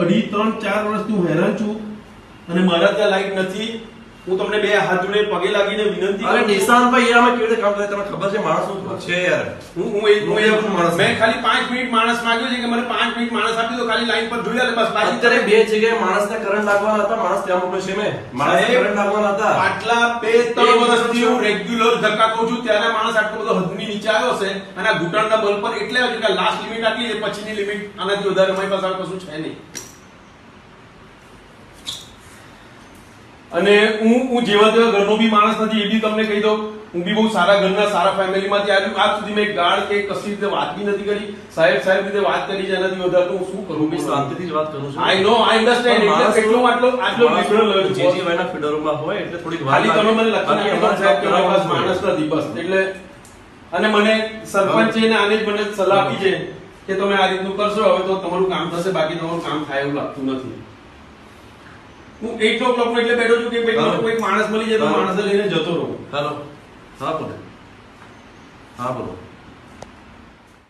અઢી ત્રણ ચાર વર્ષથી હું હેરાન છું અને મારા ત્યાં લાઈટ નથી. હું તમને બે હાથ જોડે પગે લાગીને વિનંતી અરે યાર અમે કેવી રીતે કામ કરે? તમને ખબર છે માણસ શું છે યાર. હું હું એક હું એક માણસ મેં ખાલી 5 મિનિટ માણસ માંગ્યો છે કે મને પાંચ મિનિટ માણસ આપી દો ખાલી લાઈન પર જોઈ લે બસ બાકી તારે બે જગ્યાએ માણસને કરંટ લાગવાના હતા માણસ ત્યાં મોકલે છે મેં. માણસને કરંટ લાગવાના હતા. આટલા બે ત્રણ વર્ષથી હું રેગ્યુલર ધક્કા કહું છું ત્યારે માણસ આટલો બધો હદની નીચે આવ્યો છે અને આ ઘૂંટણના બલ પર એટલે લાસ્ટ લિમિટ આટલી છે પછીની લિમિટ આનાથી વધારે મારી પાસે કશું છે નહીં. અને હું હું જેવા તેવા ઘરનો બી માણસ નથી એ બી તમને કહી દઉં હું બી બહુ સારા ઘરના સારા ફેમિલીમાંથી આવ્યો. આજ સુધી મેં ગાળ કે કશી રીતે વાત બી નથી કરી. સાહેબ સાહેબ રીતે વાત કરી છે એનાથી વધારે હું શું કરું? બી શાંતિથી જ વાત કરું છું. આઈ નો આઈ અન્ડરસ્ટેન્ડ એટલે એટલો આટલો આટલો liberal જે છું. જીજીભાઈના ફીડરોમાં હોય એટલે થોડીક વાર ખાલી તમે મને લખી આપો સાહેબ કે મારા પાસે માણસ નથી બસ. એટલે અને મને સરપંચે ને આને જ મને સલાહ આપી છે કે તમે આ રીતનું કરશો હવે તો તમારું કામ થશે બાકી તમારું કામ થાય એવું લાગતું નથી. હું એટ ઓ ક્લોક એટલે બેઠો છું કે ભાઈ કોઈ માણસ મળી જાય તો માણસ લઈને જતો રહું. હેલો. હા બોલો. હા બોલો.